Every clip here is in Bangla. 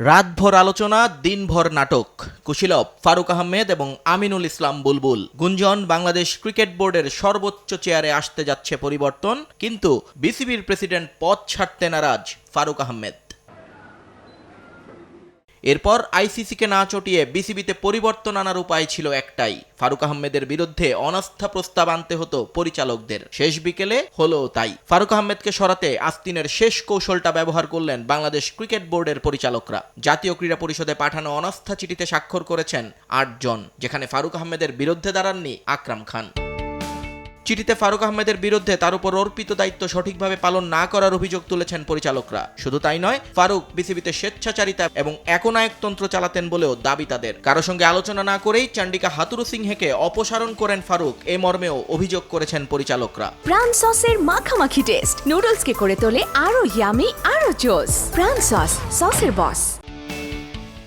রাতভর আলোচনা, দিনভর নাটক। কুশীলব, ফারুক আহমেদ এবং আমিনুল ইসলাম বুলবুল। গুঞ্জন, বাংলাদেশ ক্রিকেট বোর্ডের সর্বোচ্চ চেয়ারে আসতে যাচ্ছে পরিবর্তন, কিন্তু বিসিবির প্রেসিডেন্ট পদ ছাড়তে নারাজ ফারুক আহমেদ। এরপর আইসিসিকে না চটিয়ে বিসিবিতে পরিবর্তন আনার উপায় ছিল একটাই। ফারুক আহমেদের বিরুদ্ধে অনাস্থা প্রস্তাব আনতে হতো পরিচালকদের। শেষ বিকেলে হলো তাই। ফারুক আহমেদকে সরাতে আস্তিনের শেষ কৌশলটা ব্যবহার করলেন বাংলাদেশ ক্রিকেট বোর্ডের পরিচালকরা। জাতীয় ক্রীড়া পরিষদে পাঠানো অনাস্থা চিঠিতে স্বাক্ষর করেছেন আটজন, যেখানে ফারুক আহমেদের বিরুদ্ধে দাঁড়াননি আকরাম খান। চিঠিতে ফারুক আহমেদের বিরুদ্ধে তার উপর অর্পিত দায়িত্ব সঠিকভাবে পালন না করার অভিযোগ তুলেছেন পরিচালকরা। শুধু তাই নয়, ফারুক বিসিবিতে স্বেচ্ছাচারিতা এবং একনায়কতন্ত্র চালাতেন বলেও দাবি তাদের। কারও সঙ্গে আলোচনা না করেই চান্ডিকা হাতুরু সিংহেকে অপসারণ করেন ফারুক। এ মর্মেও অভিযোগ করেছেন পরিচালকরা। প্রাণ সসের মাখামাখি টেস্ট। নুডলসকে করে তোলে আরও ইয়ামি আরও জোস। প্রাণ সস, সসের বস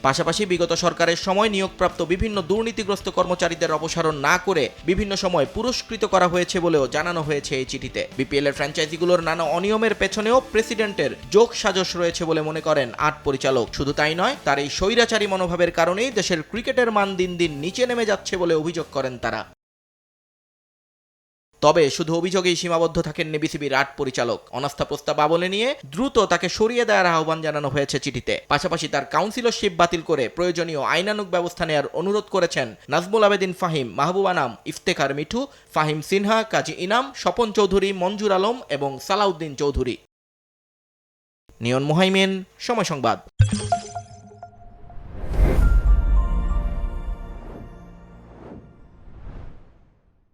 পাশাপাশি বিগত সরকারের সময় নিয়োগপ্রাপ্ত বিভিন্ন দুর্নীতিগ্রস্ত কর্মচারীদের অপসারণ না করে বিভিন্ন সময় পুরস্কৃত করা হয়েছে বলেও জানানো হয়েছে এই চিঠিতে। বিপিএল এর ফ্র্যাঞ্চাইজিগুলোর নানা অনিয়মের পেছনেও প্রেসিডেন্টের যোগ সাজস রয়েছে বলে মনে করেন আট পরিচালক। শুধু তাই নয়, তার এই স্বৈরাচারী মনোভাবের কারণেই দেশের ক্রিকেটের মান দিন দিন নিচে নেমে যাচ্ছে বলে অভিযোগ করেন তারা। তবে শুধু অভিযোগেই সীমাবদ্ধ থাকেননি বিসিবির আট পরিচালক। অনাস্থা প্রস্তাব আমলে নিয়ে দ্রুত তাকে সরিয়ে দেওয়ার আহ্বান জানানো হয়েছে চিঠিতে। পাশাপাশি তার কাউন্সিলরশিপ বাতিল করে প্রয়োজনীয় আইনানুগ ব্যবস্থা নেওয়ার অনুরোধ করেছেন নাজমুল আবেদিন ফাহিম, মাহবুব আনাম ইফতেখার মিঠু, ফাহিম সিনহা, কাজী ইনাম, স্বপন চৌধুরী, মঞ্জুর আলম এবং সালাউদ্দিন চৌধুরী। নিয়ন মুহাইমিন, সময় সংবাদ।